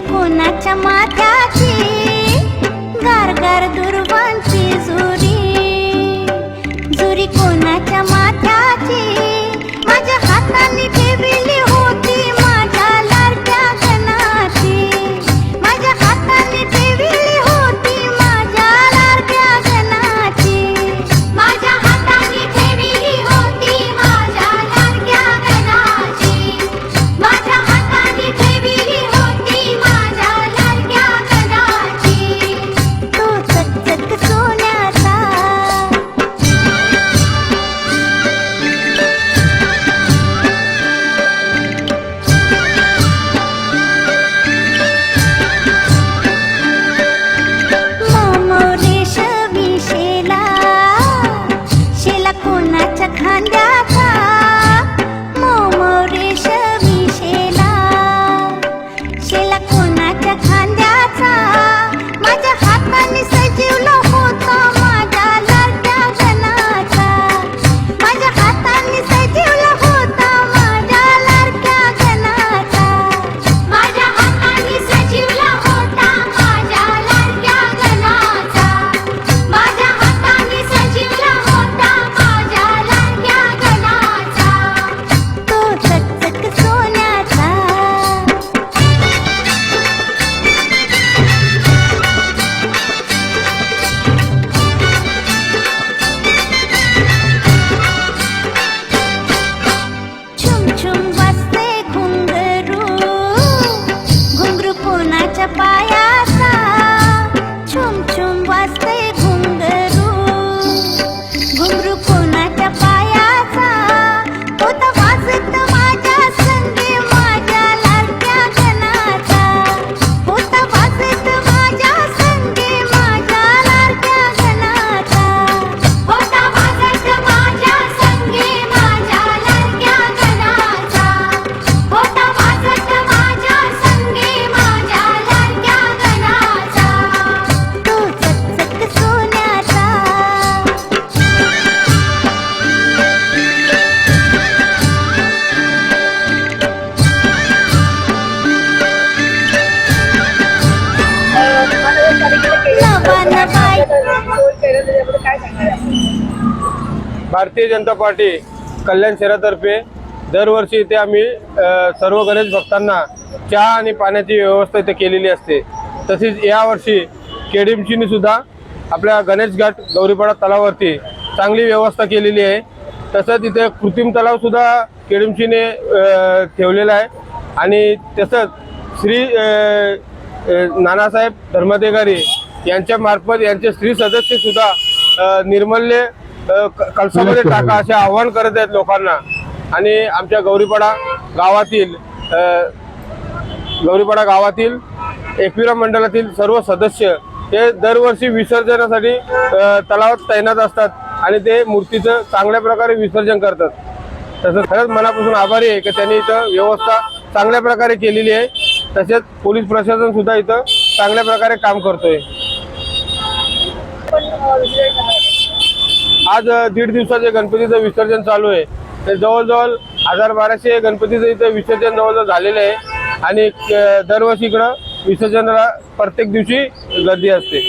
कोणाच्या माथ्याची? गारगार दुर्वांची झुरी. झुरी कोणाच्या माथ्याची? भारतीय जनता पार्टी कल्याण शहरातर्फे दरवर्षी इथे आम्ही सर्व गणेश भक्तांना चहा आणि पाण्याची व्यवस्था इथे केलेली असते. तसेच यावर्षी केडीमचीने सुद्धा आपल्या गणेश घाट गौरीपाडा तलावावरती चांगली व्यवस्था केलेली आहे. तसंच इथे कृत्रिम तलावसुद्धा केडीमचीने ठेवलेला आहे. आणि तसंच श्री नानासाहेब धर्माधिकारी यांच्या मार्फत यांचे स्त्री सदस्य सुद्धा निर्मल्य अ, क- कलशामध्ये टाका असे आवाहन करत आहेत लोकांना. आणि आमच्या गौरीपाडा गावातील गौरीपाडा गावातील एकविरा मंडळातील सर्व सदस्य हे दरवर्षी विसर्जनासाठी तलावात तैनात असतात आणि ते मूर्तीचं चांगल्या प्रकारे विसर्जन करतात. तसंच खरंच मनापासून आभारी आहे की त्यांनी इथं व्यवस्था चांगल्या प्रकारे केलेली आहे. तसेच पोलीस प्रशासन सुद्धा इथं चांगल्या प्रकारे काम करतोय. आज दीड दिवसाचे गणपतीचं विसर्जन चालू आहे. ते जवळजवळ हजार बाराशे गणपतीचं इथं विसर्जन जवळजवळ झालेलं आहे. आणि दरवर्षी इकडं विसर्जनाला प्रत्येक दिवशी गर्दी असते.